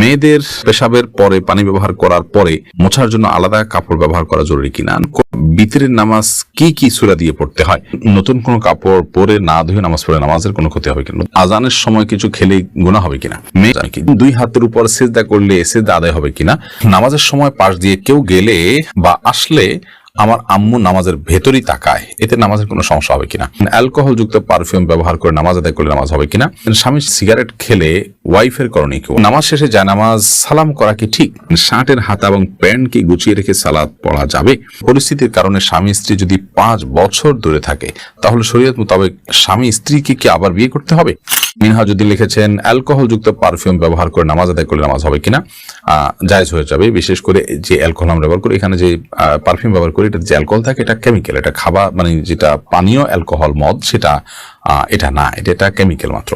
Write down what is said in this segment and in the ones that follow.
মেয়েদের পেশাবের পরে পানি ব্যবহার করার পরে মোছার জন্য আলাদা কাপড় ব্যবহার করা জরুরি কিনা? বিতরের নামাজ কি কি সুরা দিয়ে পড়তে হয়? নতুন কোনো কাপড় পরে না ধুয়ে নামাজ পড়ে নামাজের কোনো ক্ষতি হবে কিনা? আজানের সময় কিছু খেলে গুণা হবে কিনা? মেয়ে দুই হাতের উপর সেজদা করলে সেজদা আদায় হবে কিনা? নামাজের সময় পাশ দিয়ে কেউ গেলে বা আসলে আমার আম্মু নামাজের ভেতরই তাকায়। এতে নামাজের কোনো সমস্যা হবে কিনা? অ্যালকোহল যুক্ত পারফিউম ব্যবহার করে নামাজ আদায় করলে নামাজ হবে কিনা? স্বামী সিগারেট খেলে ওয়াইফের করণীয় কেউ নামাজ শেষে যায় নামাজ সালাম করা কি ঠিক? শার্টের হাতা এবং প্যান্ট কি গুছিয়ে রেখে সালাদ পড়া যাবে? পরিস্থিতির কারণে স্বামী স্ত্রী যদি পাঁচ বছর দূরে থাকে, তাহলে শরীয়ত মোতাবেক স্বামী স্ত্রীকে কি আবার বিয়ে করতে হবে? মিনহা যদি লিখেছেন, অ্যালকোহলযুক্ত পারফিউম ব্যবহার করে নামাজ আদায় করলে নামাজ হবে কিনা? জায়জ হয়ে যাবে। বিশেষ করে যে অ্যালকোহল আমরা ব্যবহার করি, এখানে যে পারফিউম ব্যবহার করি এটা যে অ্যালকোহল থাকে, এটা কেমিক্যাল এটা খাবার মানে যেটা পানীয় অ্যালকোহল মদ, সেটা এটা না, এটা এটা কেমিক্যাল মাত্র।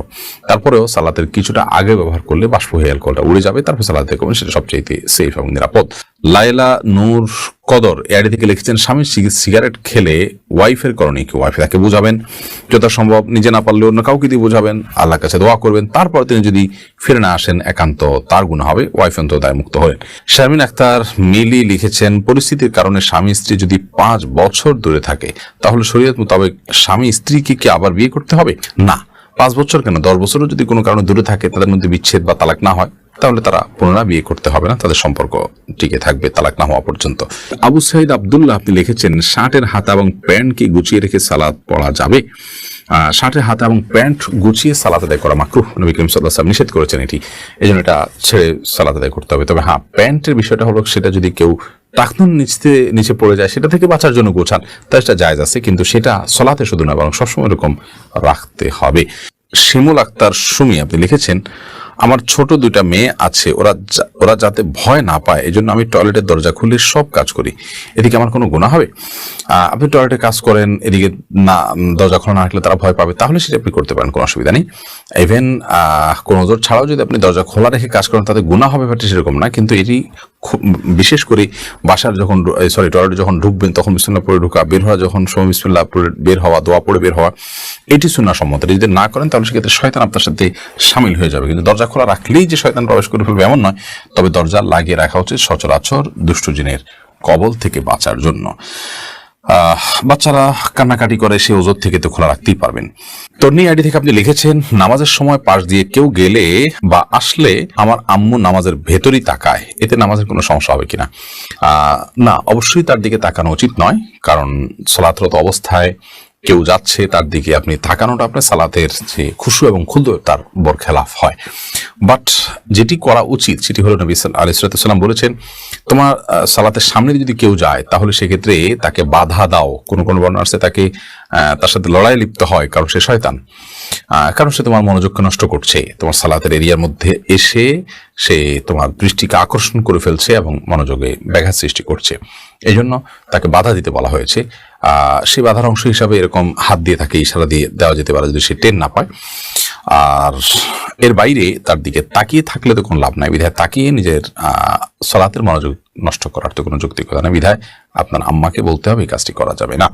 তারপরেও সালাতের কিছুটা আগে ব্যবহার করলে বাষ্প হয়ে অ্যালকোহলটা উড়ে যাবে, তারপর সালাতে করবেন সেটা সবচেয়ে সেফ এবং নিরাপদ। লাইলা নূর কদর এআডি থেকে লিখেছেন, স্বামী সিগারেট খেলে ওয়াইফের করণীয় কি? ওয়াইফ তাকে বুঝাবেন, যথাসম্ভব নিজে না পারলে অন্য কাউকে দিয়ে বোঝাবেন, আল্লাহর কাছে দোয়া করবেন, তারপর তিনি যদি ফিরে না আসেন, একান্ত তার গুণ হবে ওয়াইফ অন্ত দায় মুক্ত হলেন। শারমিন আক্তার মিলি লিখেছেন, পরিস্থিতির কারণে স্বামী স্ত্রী যদি পাঁচ বছর দূরে থাকে, তাহলে শরীয়ত মোতাবেক স্বামী স্ত্রীকে কি আবার বিয়ে করতে হবে? না। পাঁচ বছর কেন? দশ বছরও যদি কোনো কারণে দূরে থাকে, তাদের মধ্যে বিচ্ছেদ বা তালাক না হয়? তাহলে তারা পুনরায় বিয়ে করতে হবে না, তাদের সম্পর্ক টিকে থাকবে, তালাক না হওয়া পর্যন্ত। আবু সাইদ আবদুল্লাহ, আপনি লিখেছেন, শার্টের হাতা এবং প্যান্ট কি গুছিয়ে রেখে সালাদ পড়া যাবে? শার্টের হাতা এবং প্যান্ট গুছিয়ে সালাত আদায় করা মাকরুহ। নবী করিম সাল্লাহ সাল্লাম নিষেধ করেছেন এটি। এই জন্য এটা ছেড়ে সালাত আদায় করতে হবে। তবে হ্যাঁ প্যান্টের বিষয়টা হলো সেটা যদি কেউ টাকনুন নিচতে, নিচে পড়ে যায়, সেটা থেকে বাঁচার জন্য গোছান। তা সেটা জায়জ আছে, কিন্তু সেটা সলাতে শুধু না, বরং সবসময় এরকম রাখতে হবে। শিমুল আক্তার সুমি, আপনি লিখেছেন আমার ছোট দুটা মেয়ে আছে ওরা ওরা যাতে ভয় না পায় এই আমি টয়লেটের দরজা খুলে সব কাজ করি। এদিকে আমার কোনো গুণা হবে? আপনি টয়লেটে কাজ করেন, এদিকে না, দরজা খোলা না রাখলে তারা ভয় পাবে, তাহলে সেটা আপনি করতে পারেন, কোনো অসুবিধা নেই। ইভেন কোনো ওজোর ছাড়াও যদি আপনি দরজা খোলা রেখে কাজ করেন, তাতে গুণা হবে, ব্যাপারটা সেরকম না। কিন্তু এটি বিশেষ করে বাসার যখন সরি টয়লেটে যখন ঢুকবেন, তখন বিসমিল্লাহ পড়ে ঢুকা, বের হওয়া যখন সময় বিসমিল্লাহ পড়ে, বের হওয়া, দোয়া পড়ে বের হওয়া, এটি সুন্না সম্মত যদি না করেন, তাহলে সেক্ষেত্রে শয়তান আপনার সাথে সামিল হয়ে যাবে। কিন্তু দরজা খোলা রাখলেই যে শয়তান প্রবেশ করে ফেলবে, এমন নয়। তবে দরজা লাগিয়ে রাখা উচিত সচরাচর দুষ্ট জিনের কবল থেকে বাঁচার জন্য। বাচ্চারা কান্নাকাটি করে, সে ওজোর থেকে তো খোলা রাখতেই পারবেন। তন্নি আইডি থেকে আপনি লিখেছেন, নামাজের সময় পাশ দিয়ে কেউ গেলে বা আসলে আমার আম্মু নামাজের ভেতরই তাকায়। এতে নামাজের কোনো সমস্যা হবে কিনা? না, অবশ্যই তার দিকে তাকানো উচিত নয়, কারণ সলাতরত অবস্থায় কেউ যাচ্ছে, তার দিকে আপনি তাকানোটা আপনার সালাতের যে খুশু এবং ক্ষুদ্র তার বর খেলাফ হয়। বাট যেটি করা উচিত, সেটি হলো নবী আলিসাল্লাম বলেছেন, তোমার সালাতের সামনে যদি কেউ যায়, তাহলে সেক্ষেত্রে তাকে বাধা দাও। কোনো কোনো বর্ণনা আছে তাকে তার সাথে লড়াই লিপ্ত হয়, কারণ সে শয়তান। কারণ সে তোমার মনোযোগকে নষ্ট করছে। তোমার সালাতের এরিয়ার মধ্যে এসে সে তোমার দৃষ্টিকে আকর্ষণ করে ফেলছে এবং মনোযোগে ব্যাঘাত সৃষ্টি করছে। এই জন্য তাকে বাধা দিতে বলা হয়েছে। সে বাধার অংশ হিসাবে এরকম হাত দিয়ে তাকে ইশারা দিয়ে দেওয়া যেতে পারে যদি সে টেন না পায়। আর এর বাইরে তার দিকে তাকিয়ে থাকলে তো কোনো লাভ নাই। বিধায় তাকিয়ে নিজের সলাতের মনোযোগ নষ্ট করার তো কোনো যৌক্তিকতা নেই। বিধায় আপনার আম্মাকে বলতে হবে, এই কাজটি করা যাবে না।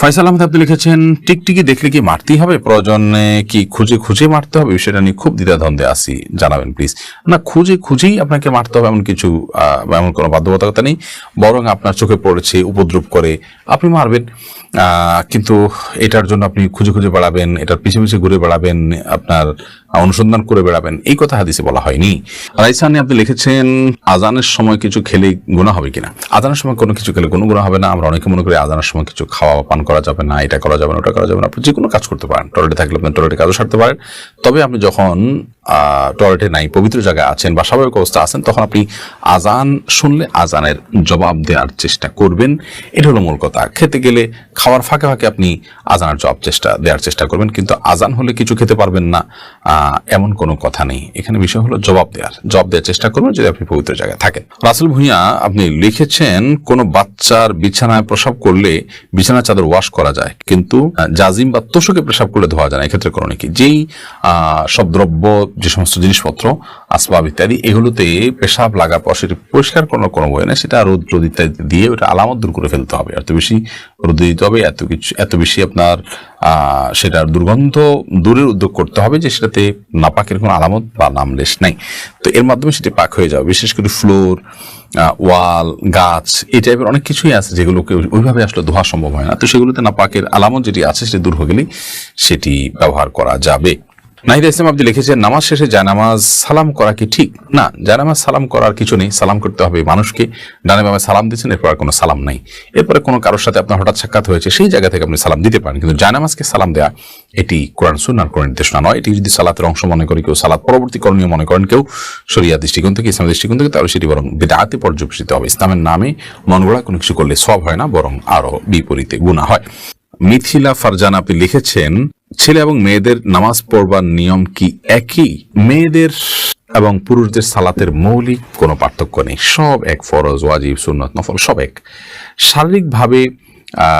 ফয়সাল আহমেদ, আপনি লিখেছেন, টিকটিকি দেখলে কি মারতেই হবে? প্রয়োজনে কি খুঁজে খুঁজে মারতে হবে? বিষয়টা নিয়ে খুব দ্বিধাদ্বন্দ্বে আসি জানাবেন প্লিজ না, খুঁজে খুঁজেই আপনাকে মারতে হবে এমন কিছু এমন কোনো বাধ্যবাধকতা নেই। বরং আপনার চোখে পড়েছে, উপদ্রব করে আপনি মারবেন। কিন্তু এটার জন্য আপনি খুঁজে খুঁজে বেড়াবেন, এটার পিছে পিছে ঘুরে বেড়াবেন, আপনার অনুসন্ধান করে বেড়াবেন। এই কথা হাদিসে বলা হয়নি। রাইসানি, আপনি লিখেছেন, আজানের সময় কিছু খেলে গুণা হবে কিনা? আজানের সময় কোনো কিছু খেলে কোনো গুণা হবে না, আমরা অনেকে মনে করি আজানের সময় কিছু খাওয়া বা পান করা যাবে না, এটা করা যাবে না, ওটা করা যাবে না। আপনি যে কোনো কাজ করতে পারেন টয়লেটে থাকলে আপনি টয়লেটে কাজও সারতে পারেন। তবে আপনি যখন টয়লেটে নাই, পবিত্র জায়গায় আছেন বা স্বাভাবিক অবস্থা আছেন, তখন আপনি আজান শুনলে আজানের জবাব দেওয়ার চেষ্টা করবেন। এটা হলো মূল কথা। খেতে গেলে খাওয়ার ফাঁকে ফাঁকে আপনি আজানের জবাব চেষ্টা, দেওয়ার চেষ্টা করবেন, কিন্তু আজান হলে কিছু খেতে পারবেন না এমন কোনো কথা নেই। এখানে বিষয় হলো জবাব দেওয়ার। জবাব দেওয়ার চেষ্টা করবেন যদি আপনি পবিত্র জায়গায় থাকেন। রাসেল ভুঁইয়া, আপনি লিখেছেন, কোনো বাচ্চার বিছানায় প্রসাব করলে বিছানার চাদর ওয়াশ করা যায়। কিন্তু জাজিম বা তোষকে প্রসাব করলে ধোয়া যায় না। এক্ষেত্রে করণে কি যেই সব দ্রব্য, যে সমস্ত জিনিসপত্র, আসবাব ইত্যাদি, এগুলোতে পেশাব লাগার পর সেটি পরিষ্কার কোনো কোনো বই না সেটা রোদ রোদ ইত্যাদি দিয়ে ওটা আলামত দূর করে ফেলতে হবে। এত বেশি রোদ দিতে হবে, এত কিছু, এত বেশি আপনার সেটার দুর্গন্ধ দূরের উদ্যোগ করতে হবে যে সেটাতে নাপাকের কোনো আলামত বা নামলেশ নাই। তো এর মাধ্যমে সেটি পাক হয়ে যাবে, বিশেষ করে ফ্লোর ওয়াল, গাছ, এই টাইপের অনেক কিছুই আছে যেগুলোকে ওইভাবে আসলে ধোয়া সম্ভব হয় না। তো সেগুলোতে নাপাকের আলামত যেটি আছে সেটি দূর হয়ে গেলেই সেটি ব্যবহার করা যাবে। নাহিদ ইসলাম আপনি লিখেছেন, নামাজ শেষে জায়নামাজ সালাম করা কি ঠিক? না জায়নামাজ সালাম করার কিছু নেই, সালাম করতে হবে মানুষকে। ডানে বামে সালাম দিচ্ছেন এরপর কোনো সালাম নাই। এরপরে কোনো কারোর সাথে আপনার হঠাৎ সাক্ষাৎ হয়েছে, সেই জায়গা থেকে আপনি সালাম দিতে পারেন। কিন্তু জায়নামাজকে সালাম দেওয়া এটি কোরআন সুন্নার কোরআন নির্দেশনা নয়। এটি যদি সালাতের অংশ মনে করে কেউ, সালাত পরবর্তী করণীয় মনে করেন কেউ শরিয়া দৃষ্টিকোণ থেকে, ইসলামের দৃষ্টিকোণ থেকে, তাহলে সেটি বরং বেদাতে পর্যবেসিত হবে। ইসলামের নামে মন গড়া কোনো কিছু করলে সব হয় না, বরং আরও বিপরীতে গুণা হয়। মিথিলা ফারজান আপনি লিখেছেন ছেলে এবং মেয়েদের নামাজ পড়বার নিয়ম কি একই? মেয়েদের এবং পুরুষদের সালাতের মৌলিক কোনো পার্থক্য নেই। সব এক ফরজ, ওয়াজিব, সুন্নত, নফল, সব এক। শারীরিকভাবে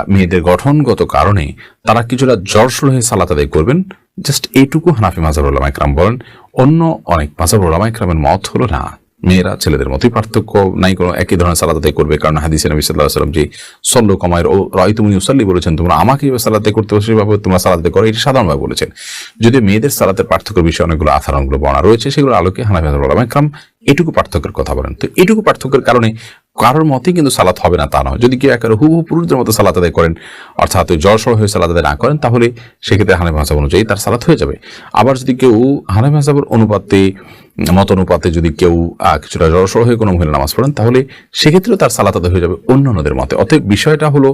মেয়েদের গঠনগত কারণে তারা কিছুটা জড়সল হয়ে সালাত আদায় করবেন। জাস্ট এইটুকু হানাফি মাজার ওলামা একরাম বলেন। অন্য অনেক মাজার ওলামা একরামের মত হলো না। মেয়েরা ছেলেদের মতোই পার্থক্য নাই কোনো, একই ধরনের সালাত আদায় করবে, কারণ হাদিসে নবী সাল্লাহ সাল্লাম যে সল্লু কমায়ের, ও রায় তুমি উসাল্লি বলেছেন, তোমরা আমাকে এবার সালাতে করতে হবে সেভাবে তোমরা সালাতে করো, এটি সাধারণভাবে বলেছেন। যদি মেয়েদের সালাতের পার্থক্য বিষয়ে অনেকগুলো আধারণগুলো বর্ণনা রয়েছে সেগুলো আলোকে হানাফি একরাম এটুকু পার্থক্যের কথা বলেন। তো এটুকু পার্থক্যের কারণে কারোর মতেই কিন্তু সালাত হবে না, তা নয়। যদি কেউ একেবারে হুবহু পুরুষদের মতো সালাত আদায় করেন, অর্থাৎ সহ হয়ে সালাত আদায় না করেন, তাহলে সেক্ষেত্রে হানাফি মাসাব অনুযায়ী তার সালাত হয়ে যাবে। আবার যদি কেউ হানাফি মাসাবের অনুপাতে মত অনুপাতে যদি কেউ কিছুটা জড়সড় হয়ে কোনো মহিলা নামাজ পড়েন, তাহলে সেক্ষেত্রেও তার সালাত আদায় হয়ে যাবে অন্যান্যদের মতে। অতএব বিষয়টা হলো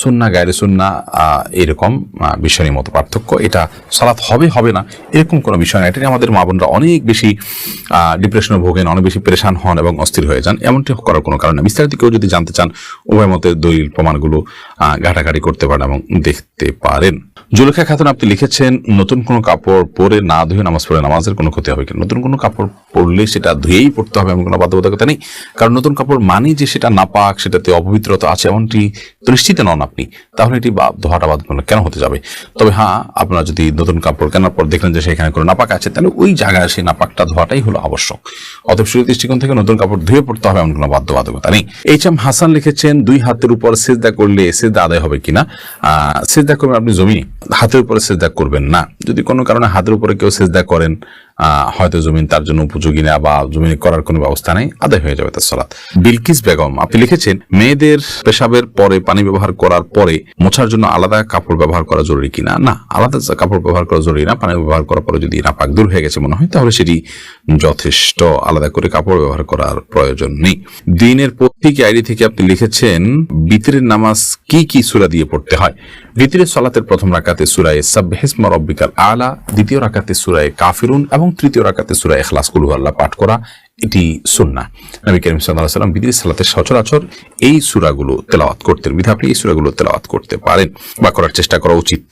সুন্না, গায়ের সুন্না এরকম বিষয়ের মতো পার্থক্য। এটা সালাত হবে হবে না, এরকম কোনো বিষয় না। এটা আমাদের মা বোনরা অনেক বেশি ডিপ্রেশনে ভোগেন, অনেক বেশি পরেশান হন এবং অস্থির হয়ে যান। এমনটি করার কোনো কারণ বিস্তারিত কেউ যদি জানতে চান, উভয় মতের দলিল, প্রমাণগুলো ঘাটাঘাটি করতে পারেন এবং দেখতে পারেন। জুলেখা খাতুন আপনি লিখেছেন, নতুন কোনো কাপড় পরে না ধুয়ে নামাজ পড়ে নামাজের কোনো ক্ষতি হবে কিনা নতুন কোনো কাপড় পরলে সেটা ধুয়েই পড়তে হবে এমন কোনো বাধ্যবাধকতা নেই। কারণ নতুন কাপড় মানে যে সেটা নাপাক, সেটাতে অপবিত্রতা আছে এমনটি দৃষ্টিতে নন আপনি। তাহলে এটি ধোয়াটা বাধ্যবাধক কেন হতে যাবে? তবে হ্যাঁ আপনারা যদি নতুন কাপড় কেনার পর দেখলেন যে সেখানে কোনো নাপাক আছে, তাহলে ওই জায়গায় সেই নাপাকটা ধোয়াটাই হলো আবশ্যক। অতএব শুরু দৃষ্টিকোণ থেকে নতুন কাপড় ধুয়ে পড়তে হবে এমন কোনো বাধ্যবাধকতা নেই। এইচ এম হাসান লিখেছেন, দুই হাতের উপর সেজদা করলে সেজদা আদায় হবে কিনা? সেজদা করবেন আপনি জমি হাতের উপরে সেজদা করবেন না। যদি কোনো কারণে হাতের উপরে কেউ সেজদা করেন হয়তো জমিন তার জন্য উপযোগী না বা জমিনে করার কোনো ব্যবস্থা নেই, আদায় হয়ে যাবে তার সালাত। বিলকিস বেগম, আপনি লিখেছেন, মেয়েদের পেশাবের পরে পানি ব্যবহার করার পরে মোছার জন্য আলাদা কাপড় ব্যবহার করা জরুরি কিনা? না, আলাদা কাপড় ব্যবহার করা জরুরি না, পানি ব্যবহার করার পরে যদি নাপাক দূর হয়ে গেছে মনে হয়, তাহলে সেটি যথেষ্ট আলাদা করে কাপড় ব্যবহার করার প্রয়োজন নেই। দিনের প্রত্যেক আইডি থেকে আপনি লিখেছেন, বিতরের নামাজ কি কি সুরা দিয়ে পড়তে হয়? ভিতরের সলাতের প্রথম রাকাতে সুরায় সাবহেসমা রব্বিকাল আলা, দ্বিতীয় রাকাতে সুরায় কাফিরুন এবং তৃতীয় রাকাতে সুরায় এখলাস কুলু আল্লাহ পাঠ করা এটি সুন্না নবী করিম সাল্লাহ সাল্লাম বিদির সালাতের সচরাচর এই সুরাগুলো তেলাওয়াত করতেন। বিধাপি এই সুরাগুলো তেলাওয়াত করতে পারেন বা করার চেষ্টা করা উচিত।